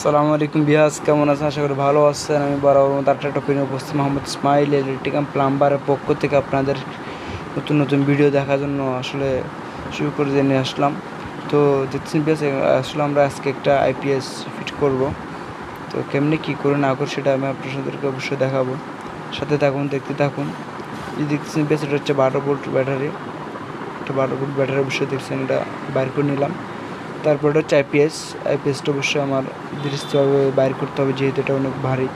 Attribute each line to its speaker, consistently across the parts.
Speaker 1: সালামু আলাইকুম বিয়াস কেমন আছেন? আশা করি ভালো আছেন। আমি বরাবর মতো আটটা টপিক নিয়ে উপস্থিত মোহাম্মদ ইসমাইল ইলেকট্রিক্যাম প্লাম্বারের পক্ষ থেকে আপনাদের নতুন নতুন ভিডিও দেখার জন্য আসলে শুরু করে জেনে আসলাম। তো দেখছেন বিয়াস আসলে আমরা আজকে একটা আইপিএস ফিট করব। তো কেমনি কী করে না করে সেটা আমি আপনাদেরকে অবশ্যই দেখাবো। সাথে থাকুন, দেখতে থাকুন। এই দেখছেন বিয়াস এটা হচ্ছে বারো ভোল্ট ব্যাটারি একটা বারো ভোল্ট ব্যাটারি অবশ্যই দেখছেন, এটা বাইর করে নিলাম। তারপর এটা হচ্ছে আইপিএস আইপিএসটা অবশ্যই আমার দৃশ্যভাবে বাইর করতে হবে, যেহেতু এটা অনেক ভারী।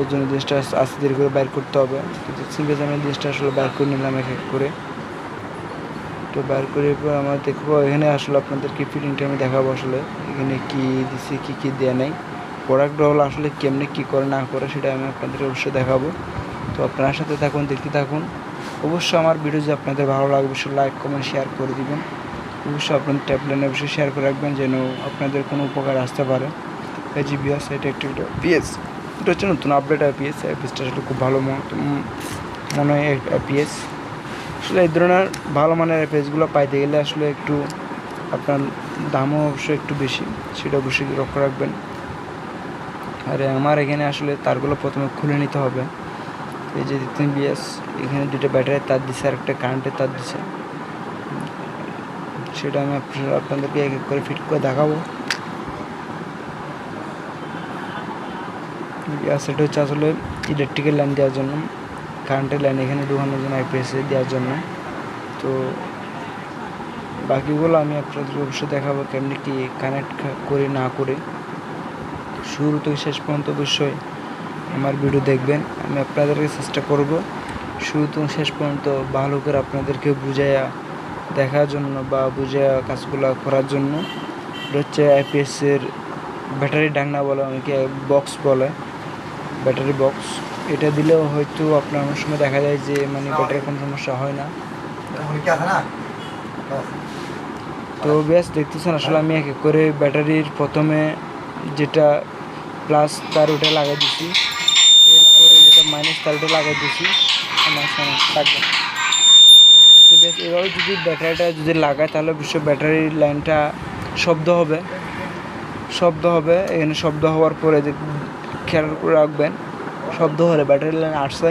Speaker 1: এর জন্য জিনিসটা আস্তে ধীরে করে বাইর করতে হবে। সিম্পেস আমি জিনিসটা আসলে বাইর করে নিলাম এক এক করে। তো বাইর করে পর আমরা দেখব, এখানে আসলে আপনাদেরকে ফিটিংটা আমি দেখাবো আসলে, এখানে কি দিছি, কি কি দেওয়া নেই। প্রোডাক্টটা হলো আসলে কেমনে কি করে, না করে, সেটা আমি আপনাদের অবশ্যই দেখাবো। তো আপনার সাথে থাকুন, দেখতে থাকুন। অবশ্যই আমার ভিডিও যদি আপনাদের ভালো লাগবে অবশ্যই লাইক কমেন্ট শেয়ার করে দিবেন। অবশ্যই আপনার ট্যাবলেট অবশ্যই শেয়ার করে রাখবেন যেন আপনাদের কোনো উপকার আসতে পারে। এই জি বিএস এটা একটু পিএস এটা হচ্ছে নতুন আপডেট আইপিএস আইপিএসটা আসলে খুব ভালো মনে হয় আইপিএস আসলে এই ধরনের ভালো মানের আইপিএসগুলো পাইতে গেলে আসলে একটু আপনার দামও অবশ্যই একটু বেশি, সেটা অবশ্যই লক্ষ্য রাখবেন। আর আমার এখানে আসলে তারগুলো প্রথমে খুলে নিতে হবে। এই যে তিন বিএস এখানে দুটো ব্যাটারি তার দিছে আর একটা কারেন্টের তার দিছে। সেটা আমি আপনাদেরকে এক এক করে ফিট করে দেখাবো। আর সেটা হচ্ছে আসলে ইলেকট্রিক্যাল লাইন দেওয়ার জন্য কারেন্টের লাইন এখানে ঢুকানোর জন্য আইপিএসে দেওয়ার জন্য। তো বাকিগুলো আমি আপনাদেরকে অবশ্যই দেখাবো কেমনি কি কানেক্ট করে না করে। শুরু থেকে শেষ পর্যন্ত অবশ্যই আমার ভিডিও দেখবেন, আমি আপনাদেরকে চেষ্টা করব। শুরু থেকে শেষ পর্যন্ত ভালো করে আপনাদেরকে বুঝাইয়া দেখার জন্য বা বুঝে কাজগুলো করার জন্য। এটা হচ্ছে আইপিএসের ব্যাটারি ডাংনা বলে অনেকে বক্স বলে, ব্যাটারি বক্স। এটা দিলেও হয়তো আপনার অনেক সময় দেখা যায় যে মানে ব্যাটারির কোনো সমস্যা হয় না। তো বেশ, দেখতেছেন, আসলে আমি এক এক করে ব্যাটারির প্রথমে যেটা প্লাস তার ওটা লাগাই দিছি। এরপরে যেটা মাইনাস তার ওটা লাগাই দিছি। আমার থাকবে। বেশ এভাবে যদি ব্যাটারিটা যদি লাগায়, তাহলে অবশ্যই ব্যাটারির লাইনটা শব্দ হবে। শব্দ হবে, এখানে শব্দ হওয়ার পরে যে খেয়াল করে রাখবেন, শব্দ হলে ব্যাটারি লাইন আসছে।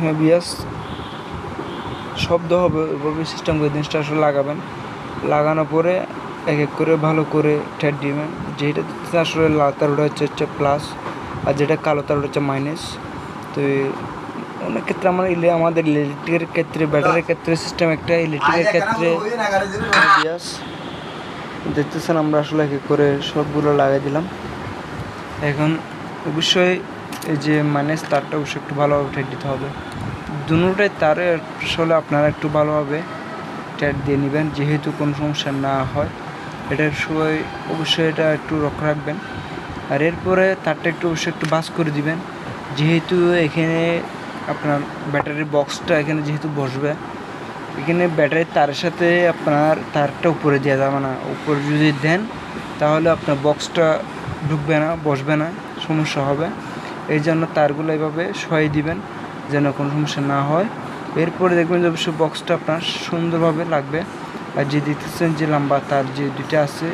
Speaker 1: হ্যাঁ বিয়াস, শব্দ হবে ওইভাবে সিস্টেম করে জিনিসটা আসলে লাগাবেন। লাগানোর পরে এক এক করে ভালো করে ঠেট দিবেন। যেটা আসলে লাল তার ওটা হচ্ছে হচ্ছে প্লাস আর যেটা কালো তার ওটা হচ্ছে মাইনাস তো অনেক ক্ষেত্রে আমার আমাদের ইলেকট্রিকের ক্ষেত্রে ব্যাটারির ক্ষেত্রে সিস্টেম একটা ইলেকট্রিকের ক্ষেত্রে দেখতেছেন আমরা আসলে এক করে সবগুলো লাগাই দিলাম। এখন অবশ্যই এই যে মাইনাস তারটা অবশ্যই একটু ভালোভাবে ঠেট দিতে হবে। দুটোটাই তারে আসলে আপনারা একটু ভালোভাবে ট্যাট দিয়ে নেবেন যেহেতু কোনো সমস্যা না হয়। এটার সময় অবশ্যই এটা একটু লক্ষ্য রাখবেন। আর এরপরে তারটা একটু অবশ্যই একটু বাস করে দিবেন। যেহেতু এখানে আপনার ব্যাটারির বক্সটা এখানে যেহেতু বসবে, এখানে ব্যাটারির তারের সাথে আপনার তারটা উপরে দেওয়া যাবে না। উপরে যদি দেন, তাহলে আপনার বক্সটা ঢুকবে না, বসবে না, সমস্যা হবে। এই জন্য তারগুলো এভাবে সহায় দিবেন যেন কোনো সমস্যা না হয়। এরপরে দেখবেন যে অবশ্যই বক্সটা আপনার সুন্দরভাবে লাগবে। আর যে দেখতেছেন যে লম্বা তার, যে দুইটা আছে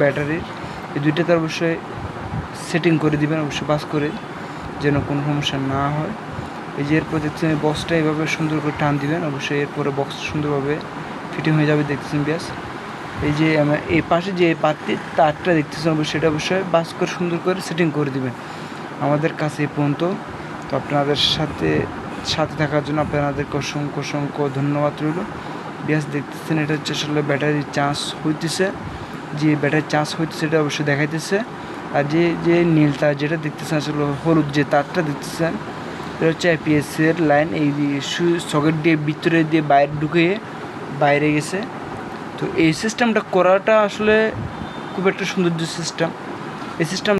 Speaker 1: ব্যাটারির, এই দুইটা তার অবশ্যই সেটিং করে দিবেন অবশ্যই বাস করে। যেন কোনো সমস্যা না হয়। এই যে এরপর দেখছেন এই বক্সটা এইভাবে সুন্দর করে টান দিবেন, অবশ্যই এরপরে বক্স সুন্দরভাবে ফিটিং হয়ে যাবে দেখতেছেন ব্যাস। এই যে এই পাশে যে পাত্রে তারটা দেখতেছেন অবশ্যই, সেটা অবশ্যই বাস করে সুন্দর করে সেটিং করে দিবেন। আমাদের কাছে এই পর্যন্ত। তো আপনাদের সাথে সাথে থাকার জন্য আপনাদেরকে অসংখ্য অসংখ্য ধন্যবাদ রইল। ব্যাস দেখতেছেন এটা হচ্ছে আসলে ব্যাটারির চার্জ হইতেছে। যে ব্যাটারির চার্জ হইতেছে এটা অবশ্যই দেখাইতেছে। আর যে যে নীল তার যেটা দেখতেছেন আসলে হলুদ যে তারটা দেখতেছেন, এটা হচ্ছে আইপিএস এর লাইন এই সকেট দিয়ে ভিতরে দিয়ে বাইরে ঢুকে বাইরে গেছে। তো এই সিস্টেমটা করাটা আসলে খুব একটা সৌন্দর্য সিস্টেম এই সিস্টেম